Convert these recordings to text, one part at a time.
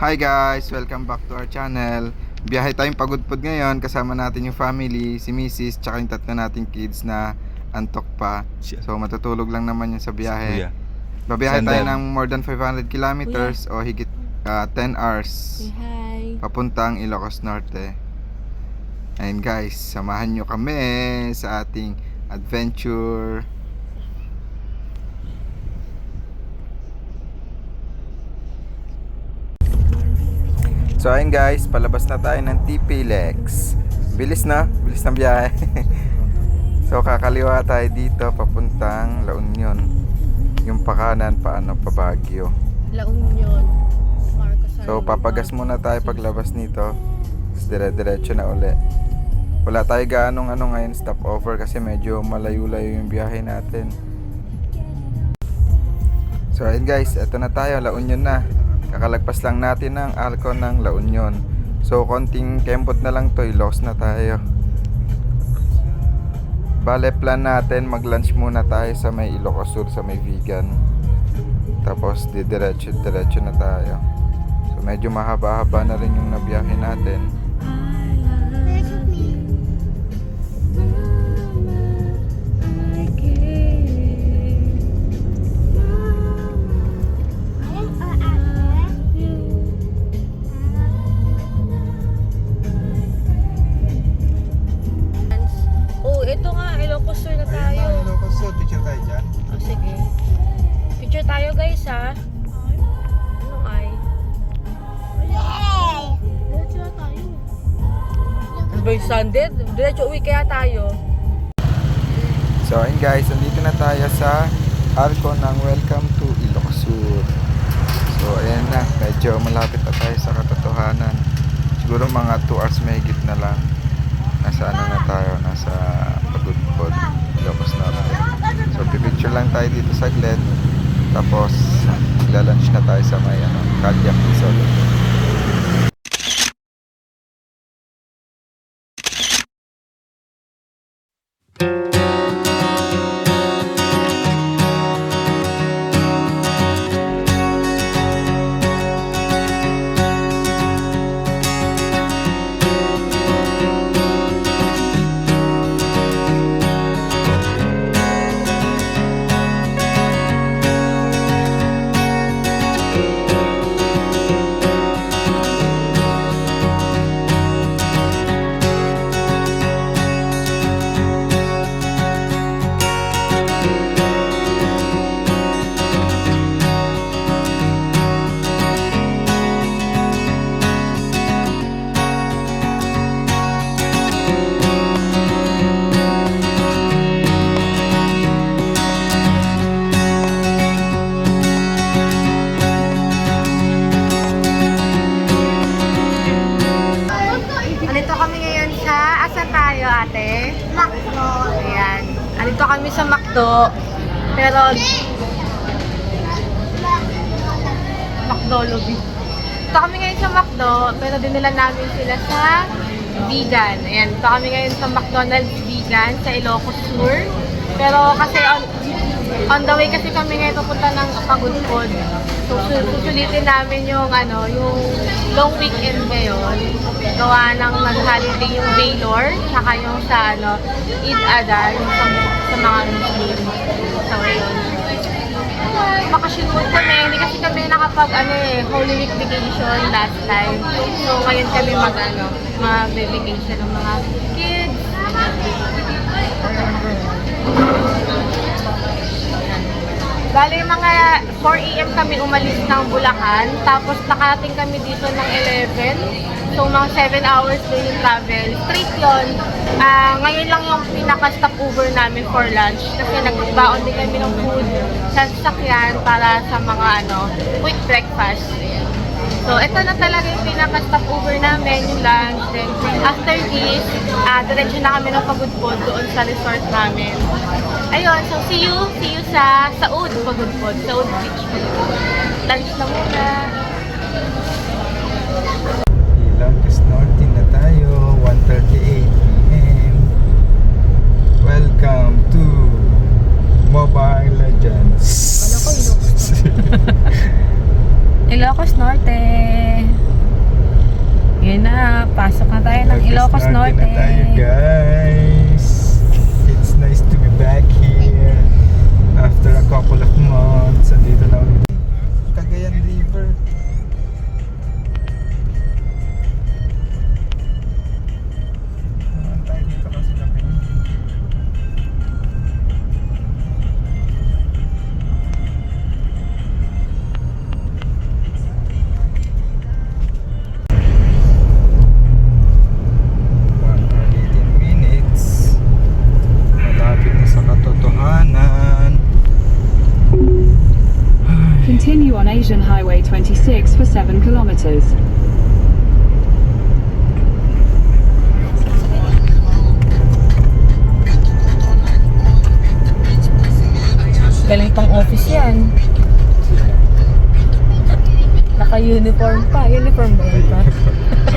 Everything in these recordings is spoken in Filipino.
Hi guys! Welcome back to our channel. Biyahe tayong pagudpod ngayon. Kasama natin yung family, si Mrs. tsaka yung tatlo nating kids na antok pa. So matutulog lang naman yun sa biyahe. Babiyahe tayo ng more than 500 kilometers o higit ah, 10 hours papuntang Ilocos Norte. Ayun guys, samahan nyo kami sa ating adventure. So ayun guys, palabas na tayo ng TP Lex. Bilis na, bilis ng biyahe. so kakaliwa tayo dito papuntang La Union. Yung pakanan paano pa Baguio. La Union. Marcos So papagas muna tayo paglabas nito. Dire-diretso na uli. Wala tayo gaanong ano ngayon stop over kasi medyo malayo-layo yung biyahe natin. So ayun guys, eto na tayo, La Union na. Kakalagpas lang natin ng Alcon ng La Union. So konting kembot na lang to, lost na tayo. Bale plan natin, mag-lunch muna tayo sa may Ilocos Sur, sa may vegan. Tapos didiretso-diretso na tayo. So medyo mahaba-haba na rin yung nabiyahe natin. Uwi kaya tayo. So ayun guys, andito na tayo sa Arco ng Welcome to Ilocos Sur. So ayan na, medyo malapit na tayo sa katotohanan. Siguro mga 2 hours mahigit na lang. Nasa ano na tayo, nasa Pagudpod, Ilocos Norte. So pipicture lang tayo dito saglit. Tapos magla-lunch na tayo sa may ano, Kadiak Resort. Macdo. Pero, Macdo lobby. Dito kami ngayon sa Macdo, pero dinala namin sila sa vegan. Ayan, dito kami ngayon sa McDonald's vegan sa Ilocos Sur. Pero kasi on, on the way kasi kami ngayon papunta ng Pagudpod. So, su- susulitin namin yung ano, yung long weekend ngayon. Gawa ng nag-holiday yung Baylor, saka yung sa ano, Eid Adha, yung sa, sa mga Muslim. So, ayun. Makashoot kami, hindi kasi kami nakapag ano eh, Holy Week vacation last time. So, ngayon kami mag ano, mag-vacation ng mga kids. Bali, mga 4 a.m. kami umalis ng Bulacan. Tapos nakarating kami dito ng 11. So, mga 7 hours din yung travel. Straight yun. Ah, ngayon lang yung pinaka-stopover namin for lunch. Kasi nagbaon din kami ng food sa sasakyan para sa mga ano, quick breakfast. So, ito na talaga yung pinaka-stopover namin, yung lunch. Then, after this, ah diretso na kami ng pagudpod doon sa resort namin. Ayun, so see you, see you sa Saud Pagudpod, Saud Beach. Lunch na muna. Ilocos Norte na tayo, 1.38 p.m. Welcome to Mobile Legends. Ilocos Norte. Yun na, pasok na tayo ng Ilocos Norte. na tayo guys. It's nice to be back here. After a couple of months, andito na ulit. Cagayan River. Asian Highway 26 for 7 kilometers. Galing pang office yan. Naka-uniform pa. Uniform ba yan pa?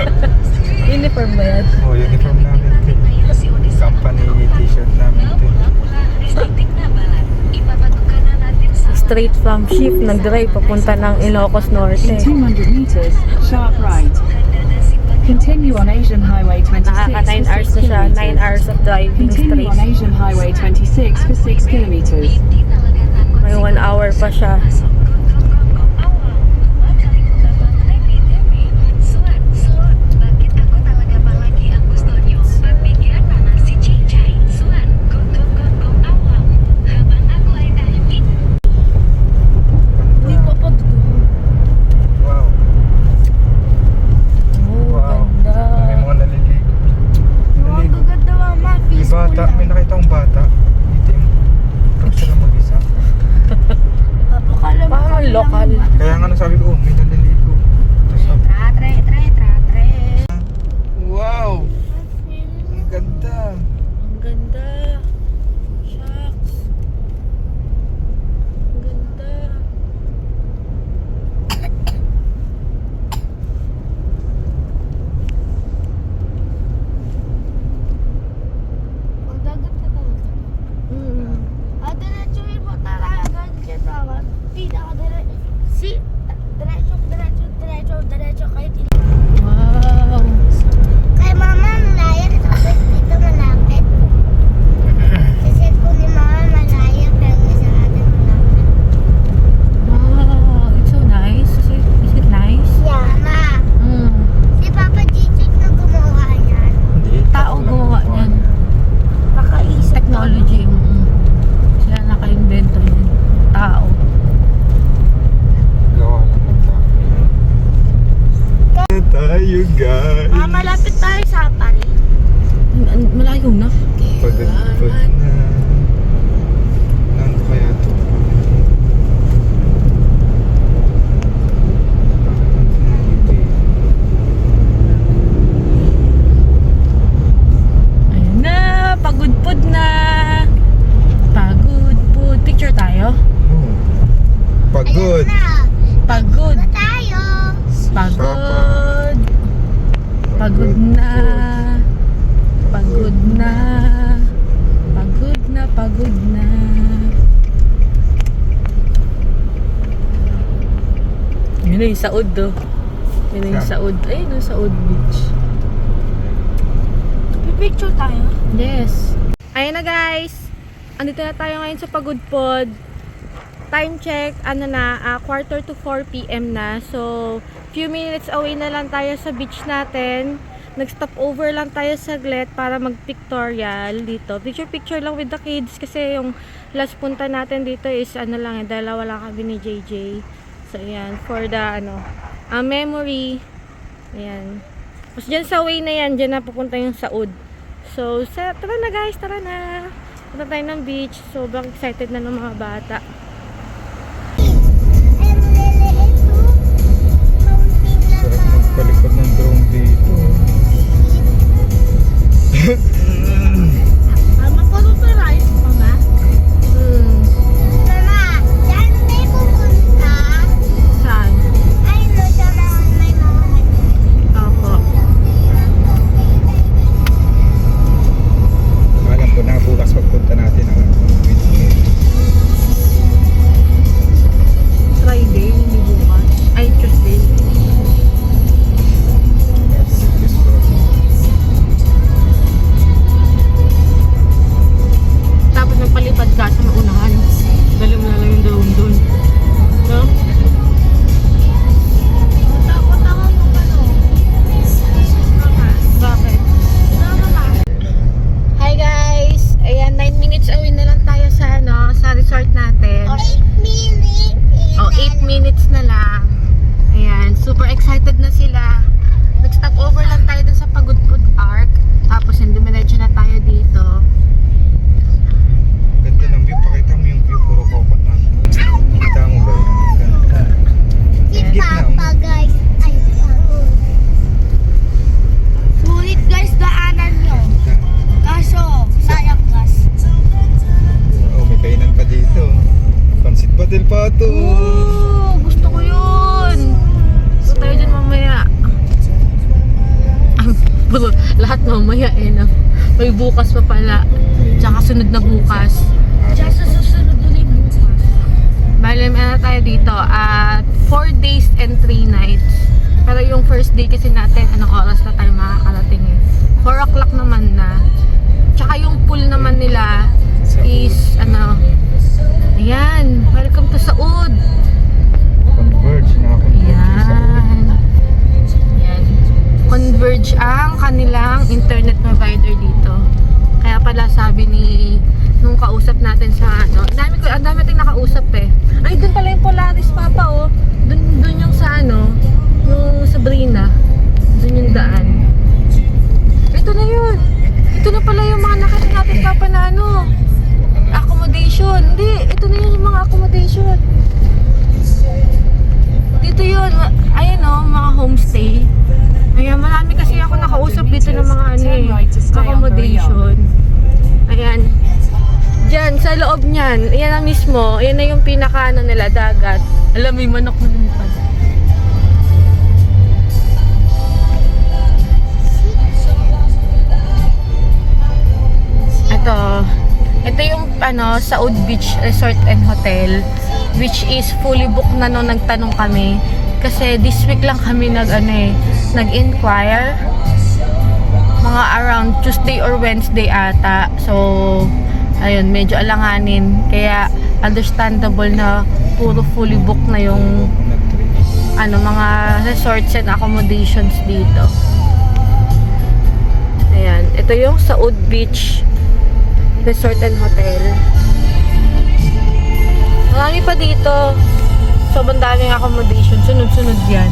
uniform ba yan? Oh, uniform namin. ito. Company t-shirt namin. ito. Straight from shift, nag-drive papunta ng Ilocos Norte. In 200 meters, sharp right. Continue on Asian Highway 26 Nakaka 9 for hours 6 na siya. 9 kilometers. hours of driving Continue on straight. Asian Highway 26 for 6 kilometers. May 1 hour pa siya. Hindi pa pa Wow. Oh, Wow. ganda. May mga naliligo. Naliligo. May bata. May nakita akong bata. Itim. Tapos sila mag-isa. Parang lokal. Kaya nga nasabi ko, oh, may naliligo. Tapos sabi, wow! Ang ganda. Ang ganda. Shucks. Ang ganda. Magdagat ka talaga. Mm. Ah, diretsuhin mo talaga dyan naman. Pinakadiretso. Si, diretso, diretso, diretso, diretso kahit ilan. Wow. Kay mama, malaya. Tapos dito malapit. Kasi po ni mama malaya, pero sa atin malapit. Wow. It's so nice. Is it, is it nice? Yeah. Mama, Mm. si Papa Gigi na gumawa yan. Hindi. Tao ako lang gumawa niyan. Nakaisip. Technology. Mm. Sila naka-invento yan. Tao. Gawa lang ng tao. Tayo guys. Mama, malapit tayo sa Paris. Malayo na. Pagod, pagod na. Nando kaya ito? Ayun na. Pagudpod na. Pagudpod. Picture tayo? Oh. Pagod. Ayun na. Pagod. Na tayo. Pagod. Pagod na. Pagod na. Pagod na, pagod na. Na yung Saud do. Yun na yung? Saud. Ayun yung Saud Beach. Pipicture tayo. Yes. Ayun na guys. Andito na tayo ngayon sa Pagudpod. Time check, ano na, ah, quarter to 4 p.m. na. So, few minutes away na lang tayo sa beach natin. Nag-stop over lang tayo saglit para mag-pictorial dito. Picture-picture lang with the kids kasi yung last punta natin dito is ano lang, eh, dalawa lang kami ni JJ. So, ayan, for the ano, ah, memory. Ayan. Tapos dyan sa way na yan, dyan na pupunta yung Saud. So, sa, tara na guys, tara na. Punta tayo ng beach. Sobrang excited na ng mga bata. Pa pala. Tsaka sunod na bukas. Tsaka sa susunod ulit bukas. Bale, ano tayo dito? At 4 days and 3 nights. Pero yung first day kasi natin, anong oras na tayo makakarating eh? 4 o'clock naman na. Tsaka yung pool naman nila is, ano, ayan, welcome to Saud. Converge na ako. Ayan. Ayan. Converge ang kanilang internet provider dito. Kaya pala sabi ni nung kausap natin sa ano, dami ko, ang dami nating nakausap eh. Ay, doon pala yung Polaris Papa oh. Sa loob niyan, ayan na mismo, ayan na yung pinaka ano nila, dagat. Alam, may manok na lumipad. Ito, ito yung ano, Saud Beach Resort and Hotel which is fully booked na nung nagtanong kami. Kasi this week lang kami nag ano eh, nag-inquire. Mga around Tuesday or Wednesday ata. So ayun medyo alanganin kaya understandable na puro fully booked na yung ano mga resorts and accommodations dito ayan ito yung Saud Beach Resort and Hotel Marami pa dito. Sobrang daming accommodation. Sunod-sunod yan.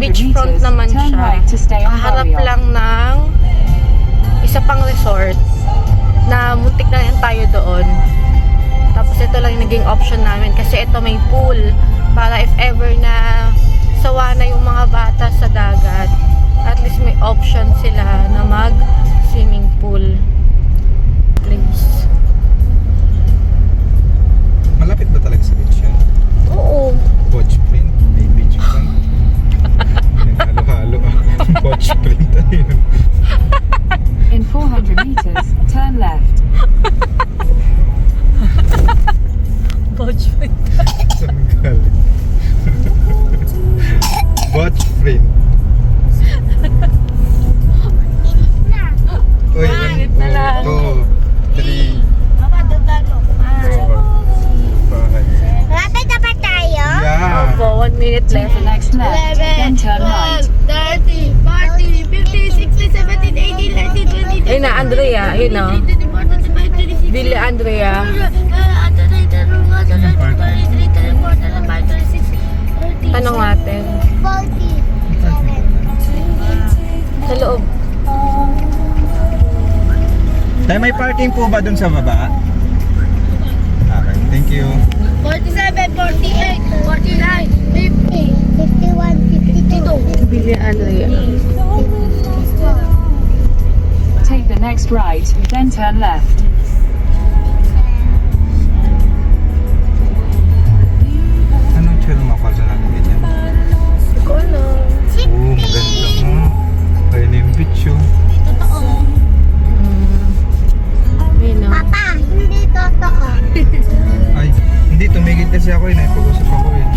Beachfront naman siya. Kaharap lang ng isa pang resort na muntik na yan tayo doon. Tapos ito lang yung naging option namin kasi ito may pool para if ever na sawa na yung mga bata sa dagat, at least may option sila na mag swimming pool. Please. Malapit ba talaga sa beach yan? Oo. Watch Halo-halo ako. Watch print. Ayun. In 400 meters, turn left. Andrea. Ayun na. Billy Andrea. Tanong natin. 40. Sa loob. Tayo may parking po ba dun sa baba? Okay, thank you. 47, 48, 49, 50, 51, 52. Billy Andrea. Next right, then turn left. Anong tsura mo kalsa natin ganyan? Hindi ko alam. Oo, maganda mo. Ayun na yung beach oh. Ayun na. Papa, hindi totoo. Ay, hindi, tumigil kasi ako yun. Ay, pag-usap ako yun.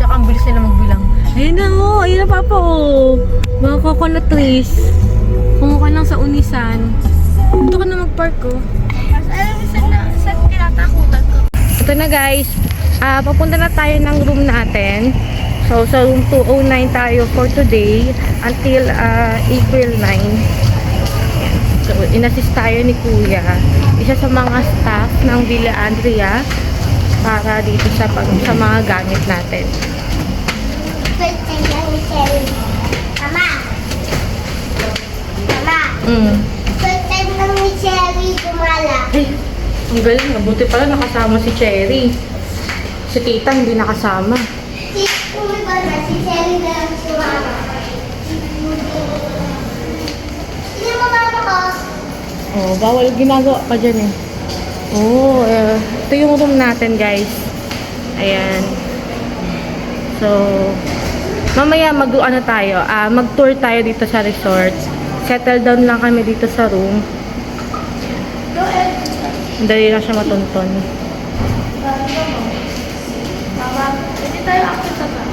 Tsaka ang bilis nila magbilang. Ayun na oh, ayun na papa oh. Mga coconut trees. Kumuha lang sa Unisan. Dito ka na mag-park oh. Alam mo saan, na- saan kinatakutan ko? Ito na guys. Ah, papunta na tayo ng room natin. So, sa room 209 tayo for today until ah, April 9. Ayan. So, inassist tayo ni Kuya. Isa sa mga staff ng Villa Andrea para dito sa pag sa mga gamit natin. First time lang ni Cherry. Mama. Mama. Mm. First time lang ni Cherry gumala. Ay, ang galing. Mabuti pala nakasama si Cherry. Si tita hindi nakasama. Si Kumiba na, si Cherry na lang sumama. Sino mo mama ko? Oh, bawal ginagawa pa dyan eh. Oh, eh, ito yung room natin guys. Ayan. So, mamaya mag ano tayo, ah, mag-tour tayo dito sa resort. Settle down lang kami dito sa room. Dali lang siya matunton. Pwede tayo ako sa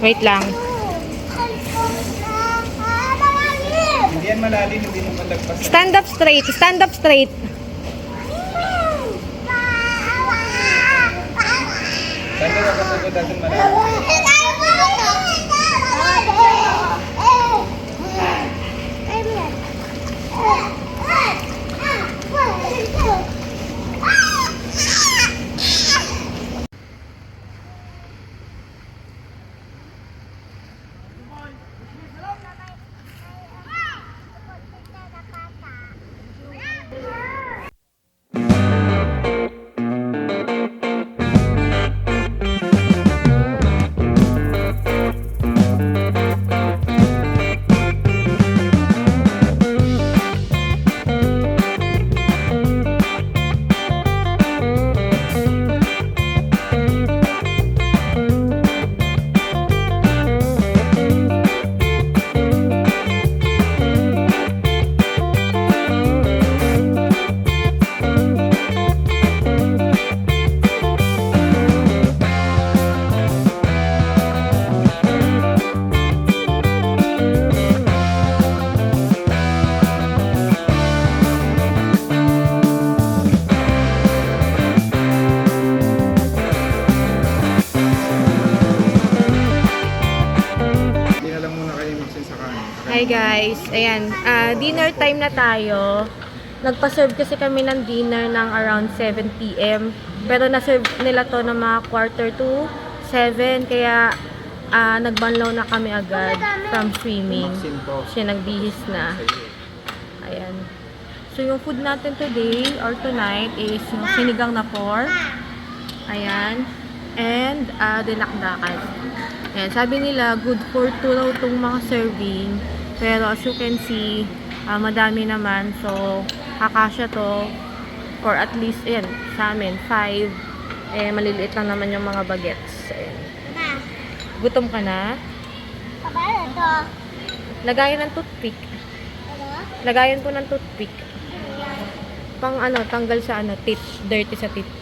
Wait lang. Hindi yan malalim, hindi mo malagpas. Stand up straight. Stand up straight. Kapagod natin malalim? Ayan, ah, dinner time na tayo. Nagpa-serve kasi kami ng dinner ng around 7pm. Pero na-serve nila to ng mga quarter to 7. Kaya ah, nagbanlaw na kami agad from swimming. Siya nagbihis na. Ayan. So yung food natin today or tonight is yung sinigang na pork. Ayan. And uh, dinakdakan. Ayan. Sabi nila good for two raw itong mga serving. Pero as you can see, ah, madami naman. So, kakasya to for at least, ayan, sa amin, five. Eh, maliliit lang naman yung mga bagets. Ayan. Gutom ka na? Paano to? Lagayan ng toothpick. Ano? Lagayan po ng toothpick. Pang ano, tanggal sa ano, teeth. Dirty sa teeth.